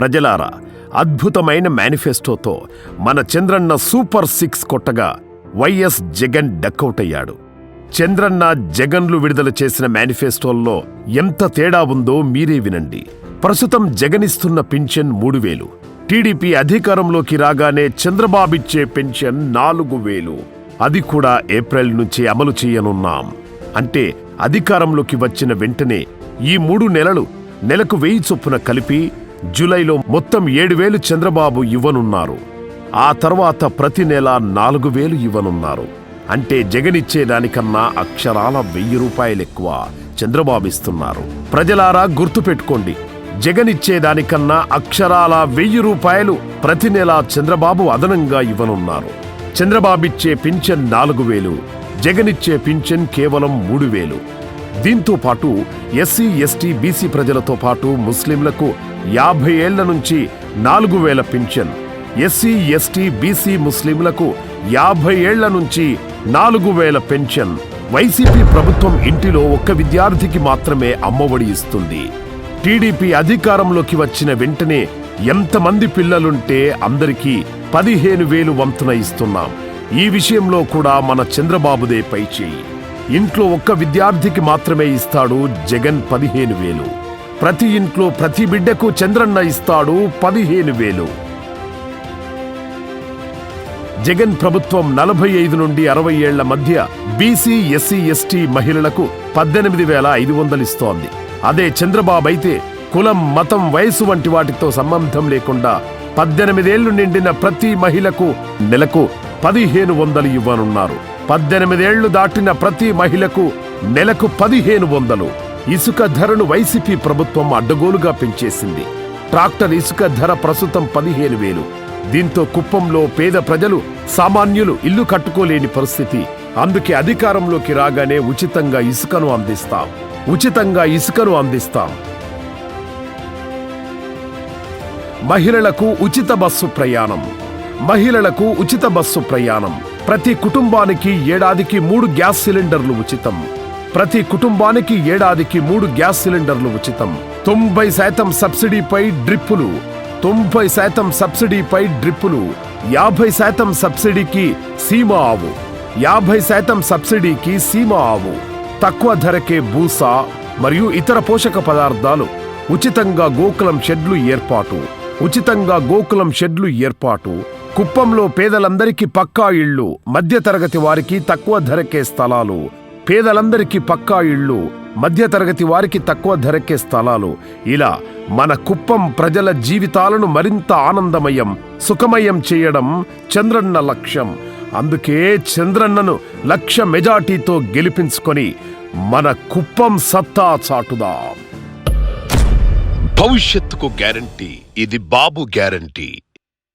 ప్రజలారా అద్భుతమైన మేనిఫెస్టోతో మన చంద్రన్న సూపర్ సిక్స్ కొట్టగా వైఎస్ జగన్ డక్కౌట్ అయ్యాడు చంద్రన్న జగన్లు విడుదల చేసిన మేనిఫెస్టోల్లో ఎంత తేడా ఉందో మీరే వినండి. ప్రస్తుతం జగనిస్తున్న పింఛన్ మూడు వేలు. టీడీపీ అధికారంలోకి రాగానే చంద్రబాబిచ్చే పెన్షన్ నాలుగు వేలు. అది కూడా ఏప్రిల్ నుంచి అమలు చేయనున్నాం. అంటే అధికారంలోకి వచ్చిన వెంటనే ఈ మూడు నెలలు నెలకు వెయ్యి చొప్పున కలిపి జూలైలో మొత్తం ఏడు వేలు చంద్రబాబు ఇవ్వనున్నారు. ఆ తర్వాత ప్రతి నెల నాలుగు వేలు ఇవ్వనున్నారు. అంటే జగనిచ్చే దానికన్నా అక్షరాల వెయ్యి రూపాయలు ఎక్కువ చంద్రబాబు ఇస్తున్నారు. ప్రజలారా గుర్తుపెట్టుకోండి జగనిచ్చే దానికన్నా అక్షరాల వెయ్యి రూపాయలు ప్రతి నెల చంద్రబాబు అదనంగా ఇవ్వనున్నారు. చంద్రబాబిచ్చే పింఛన్ నాలుగు వేలు జగనిచ్చే పింఛన్ కేవలం మూడు వేలు. దీంతో పాటు ఎస్సీ ఎస్టీ బీసీ ప్రజలతో పాటు ముస్లింలకు యాభై ఏళ్ళ నుంచి నాలుగు వేల పింఛన్. ఎస్సీ ఎస్టీ బీసీ ముస్లింలకు యాభై ఏళ్ళ నుంచి నాలుగు వేల పెన్షన్ వైసీపీ ప్రభుత్వం ఇంటిలో ఒక్క విద్యార్థికి మాత్రమే అమ్మఒడి ఇస్తుంది. టీడీపీ అధికారంలోకి వచ్చిన వెంటనే ఎంతమంది పిల్లలుంటే అందరికీ పదిహేను వేలు వంతున ఇస్తున్నాం. ఈ విషయంలో కూడా మన చంద్రబాబుదే పైచేయి. ఇంట్లో ఒక్క విద్యార్థికి మాత్రమే ఇస్తాడు జగన్ పదిహేను వేలు. ప్రతి ఇంట్లో ప్రతి బిడ్డకు చంద్రన్న ఇస్తాడు పదిహేను వేలు. జగన్ ప్రభుత్వం నలభై ఐదు నుండి అరవై ఏళ్ళ మధ్య బీసీ ఎస్సీ ఎస్టీ మహిళలకు పద్దెనిమిది వేల ఐదు వందలు ఇస్తోంది. అదే చంద్రబాబు అయితే కులం మతం వయసు వంటి వాటితో సంబంధం లేకుండా పద్దెనిమిదేళ్ళు నిండిన ప్రతి మహిళకు నెలకు పదిహేను వందలు ఇవ్వనున్నారు. పద్దెనిమిదేళ్ళు దాటిన ప్రతి మహిళకు నెలకు పదిహేను వందలు. ఇసుక ధరను వైసీపీ ప్రభుత్వం అడ్డగోలుగా పెంచేసింది. ట్రాక్టర్ ఇసుక ధర ప్రస్తుతం పదిహేను వేలు. దీంతో కుప్పంలో పేద ప్రజలు సామాన్యులు ఇల్లు కట్టుకోలేని పరిస్థితి. అందుకే అధికారంలోకి రాగానే ఉచితంగా ఇసుకను అందిస్తాం. ఉచితంగా ఇసుకను అందిస్తాం. మహిళలకు ఉచిత బస్సు ప్రయాణం. మహిళలకు ఉచిత బస్సు ప్రయాణం. ప్రతి కుటుంబానికి ఏడాదికి మూడు గ్యాస్ సిలిండర్లు ఉచితం. ప్రతి కుటుంబానికి ఏడాదికి మూడు గ్యాస్ సిలిండర్లు ఉచితం. తొంభై శాతం సబ్సిడీపై డ్రిప్పులు. తొంభై శాతం సబ్సిడీపై డ్రిప్పులు. యాభై శాతం సబ్సిడీకి సీమ ఆవు. యాభై శాతం సబ్సిడీకి సీమ ఆవు. తక్కువ ధరకే బూస మరియు ఇతర పోషక పదార్థాలు. ఉచితంగా గోకులం షెడ్లు ఏర్పాటు. ఉచితంగా గోకులం షెడ్లు ఏర్పాటు. కుప్పంలో పేదలందరికీ పక్కా ఇళ్ళు మధ్యతరగతి వారికి తక్కువ ధరకే స్థలాలు. పేదలందరికీ పక్కా ఇళ్ళు మధ్యతరగతి వారికి తక్కువ ధరకే స్థలాలు. ఇలా మన కుప్పం ప్రజల జీవితాలను మరింత ఆనందమయం సుఖమయం చేయడం చంద్రన్న లక్ష్యం. అందుకే చంద్రన్నను లక్ష మెజార్టీతో గెలిపించుకొని మన కుప్పం సత్తా చాటుదా. భవిష్యత్తుకు గ్యారంటీ ఇది బాబు గ్యారంటీ.